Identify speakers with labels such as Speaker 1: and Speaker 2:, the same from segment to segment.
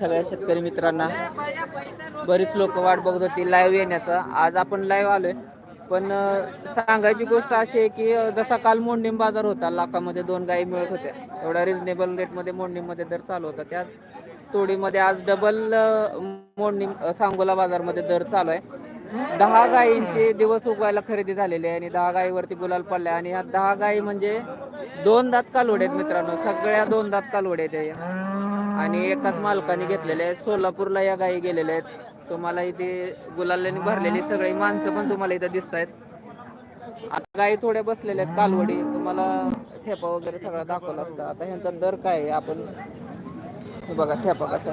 Speaker 1: सगळ्या शेतकरी मित्रांना. बरीच लोक वाट बघत होती लाईव्ह येण्याचा. आज आपण लाईव्ह आलोय. पण सांगायची गोष्ट अशी आहे की जसा काल मोंडीम बाजार होता लाखामध्ये दोन गायी मिळत होत्या. एवढ्या रिझनेबल रेटमध्ये मोंडीमध्ये दर चालू होता. त्या तोडीमध्ये आज डबल मोडणी सांगोला बाजारमध्ये दर चालू आहे. दहा गायींचे दिवस उगवायला खरेदी झालेली आहे आणि दहा गायीवरती गुलाल पडलाय. आणि ह्या दहा गायी म्हणजे दोन दात कालवड आहेत मित्रांनो. सगळ्या दोन दात कालवड आहेत आणि एकाच मालकाने घेतलेले आहेत. सोलापूरला या गायी गेलेल्या आहेत. तुम्हाला इथे गुलाल्याने भरलेली सगळी माणसं पण तुम्हाला इथं दिसत आहेत. आता गायी थोड्या बसलेल्या आहेत कालवडी. तुम्हाला ठेपा वगैरे सगळं दाखवला असतं. आता ह्यांचा दर काय आहे? आपण बघा ठेपा कसा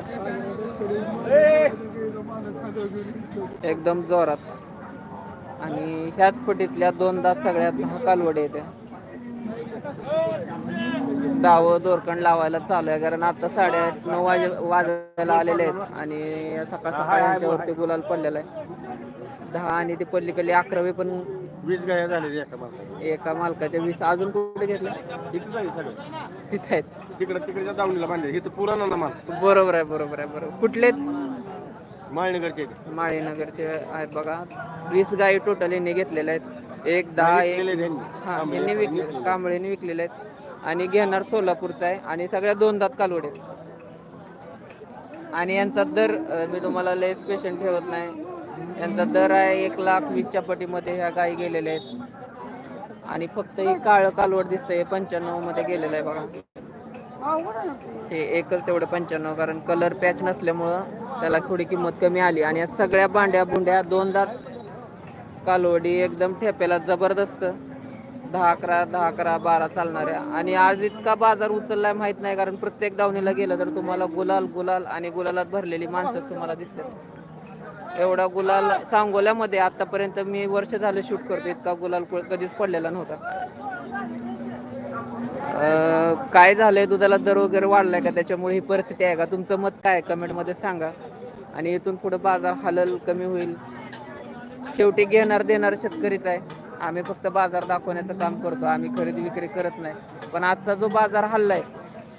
Speaker 1: एकदम जोरात. आणि ह्याच पटीतल्या दोनदा सगळ्यात हा कालवडी येते डावं दोरकण लावायला चालू आहे. कारण आता साडेआठ नऊ वाजे वाजायला आलेले आहेत. आणि सकाळ सकाळ यांच्यावरती गुलाल पडलेला आहे. दहा आणि ते पल्लीकडे अकरावे पण
Speaker 2: वीस गाया झालेली एका
Speaker 1: मालकाच्या. वीस. अजून कुठे घेतलं? तिथे आहेत.
Speaker 2: तिकडं तिकडच्या दावणीला बांधले. इथं पुराणा ना माल.
Speaker 1: बरोबर आहे बरोबर आहे बरोबर. कुठलेच
Speaker 2: माळणीकडचे इथे.
Speaker 1: माळीनगरचे आहेत बघा. वीस गायी टोटल यांनी घेतलेल्या आहेत. एक दहा एक. हा. यांनी विकले कांबळेने विकलेले आहेत. आणि घेणार सोलापूरचा आहे. आणि सगळ्या दोन दात कालवडे. आणि यांचा दर मी तुम्हाला लय स्पेशल ठेवत नाही. यांचा दर आहे एक लाख वीसच्या पटीमध्ये ह्या गायी गेलेल्या आहेत. आणि फक्त ही काळं कालवड दिसतंय पंच्याण्णवमध्ये गेलेलं आहे बघा. हे एकच तेवढं पंच्याण्णव कारण कलर पॅच नसल्यामुळं त्याला थोडी किंमत कमी आली. आणि या सगळ्या बांड्या बुंड्या दोन दात कालवडी एकदम ठेप्याला जबरदस्त. दहा अकरा दहा अकरा बारा चालणाऱ्या. आणि आज इतका बाजार उचललाय माहीत नाही कारण प्रत्येक दावणीला गेलं तर तुम्हाला गुलाल गुलाल आणि गुलालात भरलेली माणसं तुम्हाला दिसतात. एवढा गुलाल सांगोल्यामध्ये आतापर्यंत मी वर्ष झालं शूट करतो इतका गुलाल कधीच पडलेला नव्हता. काय झालंय दुधाला दर वगैरे वाढलाय का? त्याच्यामुळे ही परिस्थिती आहे का? तुमचं मत काय कमेंटमध्ये सांगा. आणि इथून पुढे बाजार हलल कमी होईल. शेवटी घेणार देणार शेतकरीच आहे. आम्ही फक्त बाजार दाखवण्याचं काम करतो आम्ही खरेदी विक्री करत नाही. पण आजचा जो बाजार हल्लाय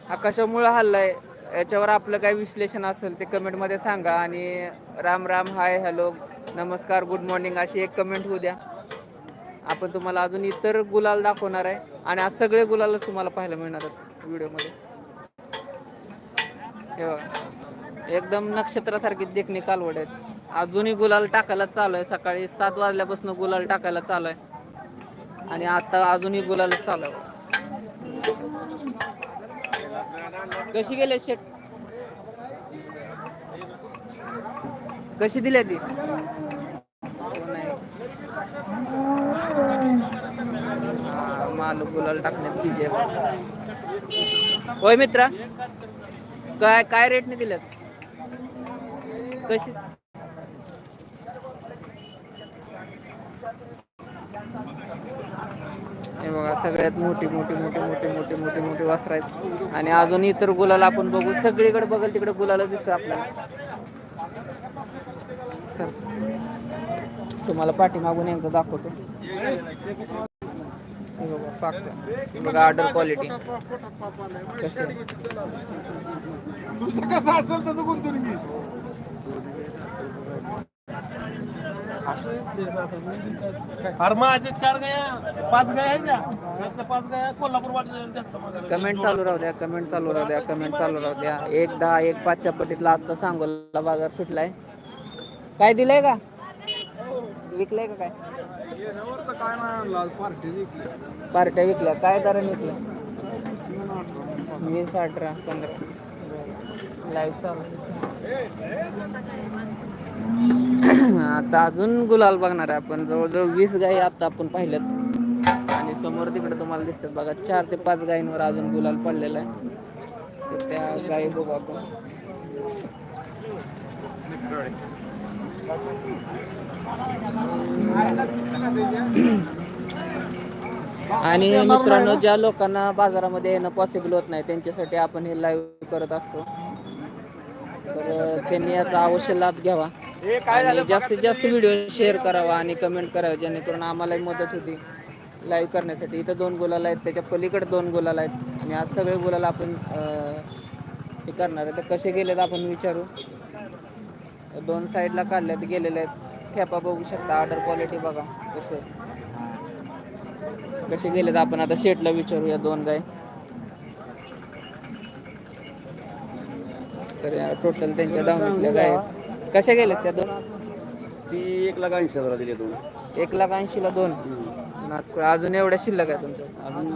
Speaker 1: हा कशामुळे हल्लाय याच्यावर आपलं काय विश्लेषण असेल ते कमेंटमध्ये सांगा. आणि राम राम हाय हॅलो नमस्कार गुड मॉर्निंग अशी एक कमेंट होऊ द्या. आपण तुम्हाला अजून इतर गुलाल दाखवणार आहे. आणि आज सगळे गुलालच तुम्हाला पाहायला मिळणार आहेत व्हिडिओमध्ये. एकदम नक्षत्रासारखी देखणी कालवड आहेत. अजूनही गुलाल टाकायला चालू आहे. सकाळी सात वाजल्यापासून गुलाल टाकायला चालू आहे. आणि आता अजूनही गुलालच चालू आहे. कशी गेले शेट? कशी दिली ती? हा, माल गुलाल टाकण्यात बिझी होय मित्रा काय काय रेटने दिल्यात कशी? बघा सगळ्यात मोठी मोठी मोठी मोठी मोठी मोठी मोठी वस्त्र आहेत. आणि अजून इतर गुलाल आपण बघू. सगळीकडे बघल तिकडे गुलाल दिसतं आपल्याला. सर तुम्हाला पाठीमागून एकदा दाखवतो. बघा ऑर्डर क्वालिटी
Speaker 2: कसं असेल तसं गुंतवणूक
Speaker 3: अरे माझे चार गाया पाच गाया आहेत पाच गाया कोल्हापूर वाटत
Speaker 1: कमेंट चालू राहू द्या कमेंट चालू राहू द्या कमेंट चालू राहू द्या. एक दहा एक पाचच्या पटीतला आजचा सांगोला बाजार सुटलाय. काय दिलंय का? विकलंय का काय? पार्ट्या विकल्या. काय दराने विकल्या? वीस अठरा पंधरा. लाईव्ह चालू. आता अजून गुलाल बघणार आहे आपण. जवळजवळ वीस गायी आता आपण पाहिल्यात. आणि समोर तिकडे तुम्हाला दिसतात बघा चार ते पाच गायींवर अजून गुलाल पडलेला आहे. तर त्या गायी बघू आपण. आणि मित्रांनो ज्या लोकांना बाजारामध्ये येणं पॉसिबल होत नाही त्यांच्यासाठी आपण हे लाईव्ह करत असतो. तर त्यांनी याचा अवश्य लाभ घ्यावा. आणि जास्तीत जास्त व्हिडिओ शेअर करावा आणि कमेंट करावा जेणेकरून आम्हालाही मदत होती. लाईव्ह करण्यासाठी. इथं दोन गुलाल आहेत त्याच्या पलीकडे दोन गुलाल आहेत. आणि आज सगळे गुलाल आपण हे करणार आहे तर कसे गेलेत आपण विचारू? दोन साईडला काढल्यात गेलेले आहेत. खेपा बघू शकता ऑर्डर क्वालिटी बघा कसे कसे गेलेत आपण आता शेटला विचारूया दोन गाय तर टोटल त्यांच्या डाऊनच्या गाय आहेत. कशा गेल्यात त्या दोन?
Speaker 2: ती एक लाख ऐंशी हजार दिली दोन.
Speaker 1: एक लाख ऐंशीला दोन. नागपूर अजून एवढ्या शिल्लक आहे तुमच्या?
Speaker 2: अजून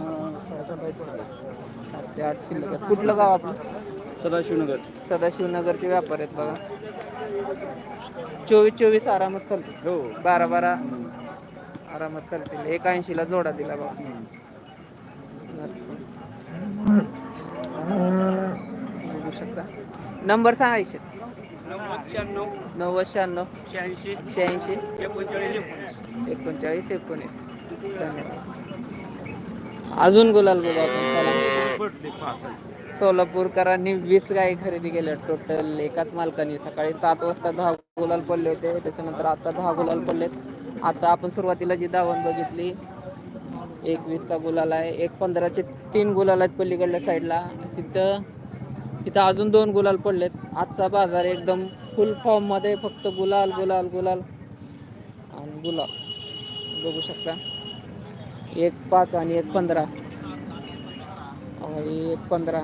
Speaker 1: सात ते आठ शिल्लक आहेत. कुठलं गाव आपलं?
Speaker 2: सदाशिवनगर.
Speaker 1: सदाशिवनगरचे व्यापार आहेत बघा. चोवीस चोवीस आरामात चालतील
Speaker 2: हो.
Speaker 1: बारा बारा आरामात चालतील एक ऐंशीला जोडा दिला बघा. बघू शकता. नंबर सांगायचे नव्वद शहाण्णव. शहाऐंशी एकोणचाळीस एकोणीस. धन्यवाद. अजून गुलाल बघू आपण सोलापूरकरांनी वीस गायी खरेदी केल्या टोटल. एकाच मालकाने सकाळी सात वाजता दहा गुलाल पडले होते. त्याच्यानंतर आता दहा गुलाल पडलेत. आता आपण सुरुवातीला जी दावण बघितली एक वीसचा गुलाल आहे. एक पंधराचे तीन गुलाल आहेत पलीकडल्या साईडला तिथं इथं अजून दोन गुलाल पडलेत. आजचा बाजार एकदम फुल फॉर्ममध्ये फक्त गुलाल गुलाल गुलाल आणि गुलाल. बघू शकता. एक पाच आणि एक पंधरा. आणि एक पंधरा.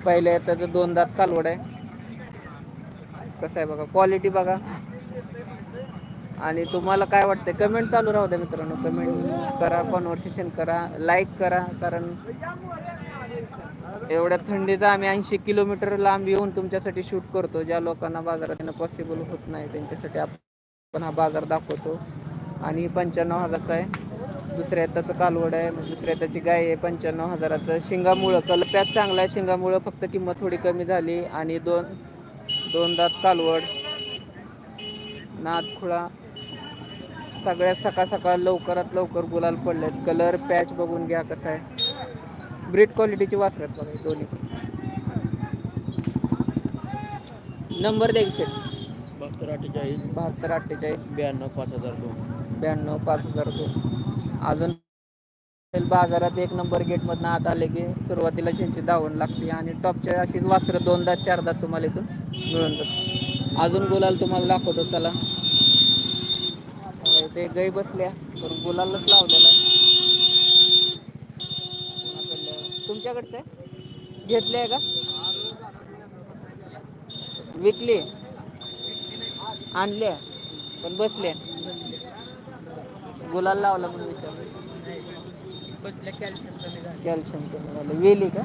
Speaker 1: पहिले त्याचं दोन दात कालवड आहे. कसं आहे बघा क्वालिटी बघा. आणि तुम्हाला काय वाटतं कमेंट चालू राहू द्या मित्रांनो. कमेंट करा कॉन्व्हर्सेशन करा लाईक करा कारण एवढ्या थंडीचा आम्ही ऐंशी किलोमीटर लांब येऊन तुमच्यासाठी शूट करतो. ज्या लोकांना बाजारात येणं पॉसिबल होत नाही त्यांच्यासाठी आपण हा बाजार दाखवतो. आणि पंच्याण्णव हजारचा आहे. दुसऱ्या त्याचं कालवड आहे. मग दुसऱ्या त्याची गाय आहे. पंच्याण्णव हजाराचं शिंगामुळं कलप्यात चांगला आहे. शिंगामुळं फक्त किंमत थोडी कमी झाली. आणि दोन दोन दात कालवड नादखुळा सगळ्यात सकाळ सकाळ लवकरात लवकर गुलाल पडलेत. कलर पॅच बघून घ्या कसा आहे. ब्रीड क्वालिटीची वासरत बघा हे दोन्ही. नंबर द्या शेट
Speaker 3: बहात्तर अठ्ठेचाळीस.
Speaker 1: बहात्तर अठ्ठेचाळीस.
Speaker 3: ब्याण्णव पाच हजार दोन.
Speaker 1: ब्याण्णव पाच हजार दोन. अजून बाजारात एक नंबर गेटमधनं आत आले की सुरुवातीला त्यांची धावण लागते आणि टॉपच्या अशीच वासरं दोन दात चार दात तुम्हाला इथून मिळून जातात. अजून गुलाल तुम्हाला दाखवतो चला. ते गै बसल्या पण गुलालच लावलेला आहे? तुमच्याकडचं आहे? घेतले आहे का? विकली आणल्या पण बसल्या गुलाल लावला म्हणून विचार कॅल्शियम कमी झालं. वेली का?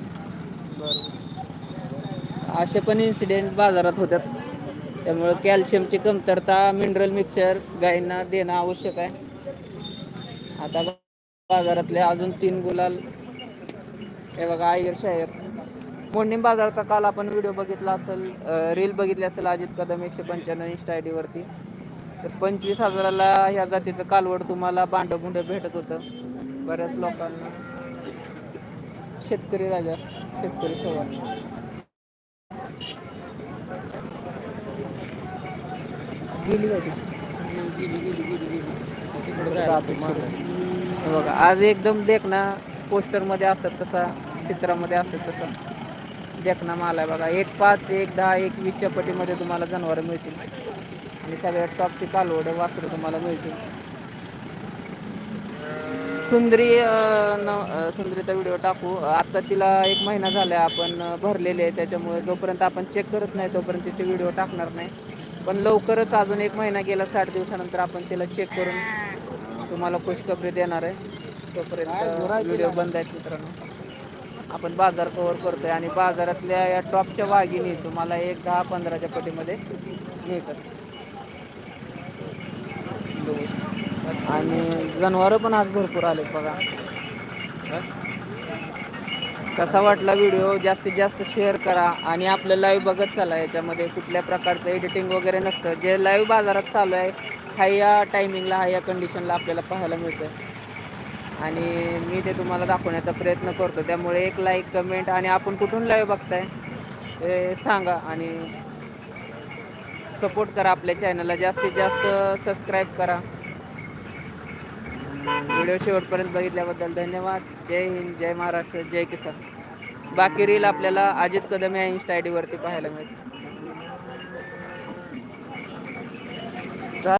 Speaker 1: बरं. असे पण इन्सिडेंट बाजारात होतात त्यामुळं कॅल्शियमची कमतरता मिनरल मिक्सचर गायींना देणं आवश्यक आहे. आता बाजारातले अजून तीन गुलाल हे बघा आयर शायर. मोडणी बाजारचा काल आपण व्हिडिओ बघितला असेल रील बघितली असेल अजित कदम एकशे पंच्याण्णव इंस्टा आय डीवरती तर पंचवीस हजाराला ह्या जातीचं कालवड तुम्हाला बांड बुंड भेटत होतं. बऱ्याच लोकांना. शेतकरी राजा शेतकरी सवार गेली का बघा आज एकदम देख ना पोस्टरमध्ये असतात तसा. चित्रामध्ये असतात तसा. देखना माल आहे बघा. एक पाच एक दहा एक वीसच्या पटीमध्ये तुम्हाला जनावरं मिळतील. आणि सगळ्यात टॉपची कालवड वासरं तुम्हाला मिळतील. सुंदरी न सुंदरीचा व्हिडिओ टाकू. आता तिला एक महिना झाला आपण भरलेले आहे. त्याच्यामुळे जोपर्यंत आपण चेक करत नाही तोपर्यंत तिचे व्हिडिओ टाकणार नाही. पण लवकरच अजून एक महिना गेला साठ दिवसानंतर आपण तिला चेक करून तुम्हाला खुशखबरी देणार आहे. तोपर्यंत व्हिडिओ बंद आहेत मित्रांनो. आपण बाजार कव्हर करतोय आणि बाजारातल्या या टॉपच्या वाघिनी तुम्हाला एक दहा पंधराच्या पटीमध्ये मिळतात. आणि जनावरं पण आज भरपूर आले बघा. कसा वाटला व्हिडिओ जास्तीत जास्त शेअर करा आणि आपलं लाईव्ह बघत चला. याच्यामध्ये कुठल्या प्रकारचं एडिटिंग वगैरे नसतं. जे लाईव्ह बाजारात चालू आहे हा या टायमिंगला हा या कंडिशनला आपल्याला पाहायला मिळतं आणि मी ते तुम्हाला दाखवण्याचा प्रयत्न करतो. त्यामुळे एक लाईक कमेंट आणि आपण कुठून लाईव्ह बघताय ते सांगा आणि सपोर्ट करा आपल्या चॅनलला जास्तीत जास्त सबस्क्राईब करा. व्हिडिओ शेवटपर्यंत बघितल्याबद्दल धन्यवाद. जय हिंद जय महाराष्ट्र जय किसान. बाकी रील आपल्याला अजित कदम या इन्स्टा आय डीवरती पाहायला मिळते